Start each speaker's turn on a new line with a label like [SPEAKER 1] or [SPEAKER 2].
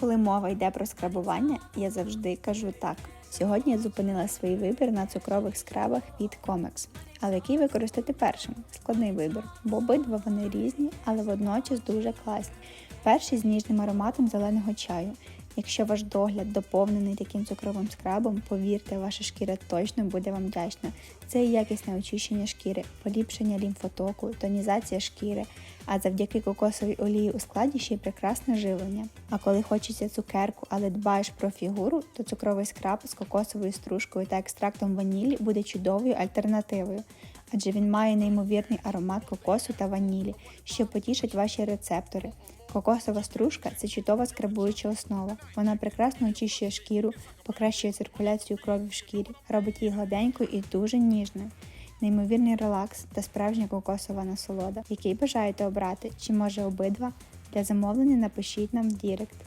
[SPEAKER 1] Коли мова йде про скрабування, я завжди кажу так. Сьогодні я зупинила свій вибір на цукрових скрабах від Comex. Але який використати першим? Складний вибір, бо обидва вони різні, але водночас дуже класні. Перший з ніжним ароматом зеленого чаю. Якщо ваш догляд доповнений таким цукровим скрабом, повірте, ваша шкіра точно буде вам вдячна. Це і якісне очищення шкіри, поліпшення лімфотоку, тонізація шкіри, а завдяки кокосовій олії у складі ще й прекрасне живлення. А коли хочеться цукерку, але дбаєш про фігуру, то цукровий скраб з кокосовою стружкою та екстрактом ванілі буде чудовою альтернативою. Адже він має неймовірний аромат кокосу та ванілі, що потішать ваші рецептори. Кокосова стружка це чудова скрабуюча основа. Вона прекрасно очищує шкіру, покращує циркуляцію крові в шкірі, робить її гладенькою і дуже ніжною. Неймовірний релакс та справжня кокосова насолода, який бажаєте обрати, чи може обидва. Для замовлення напишіть нам в Дірект.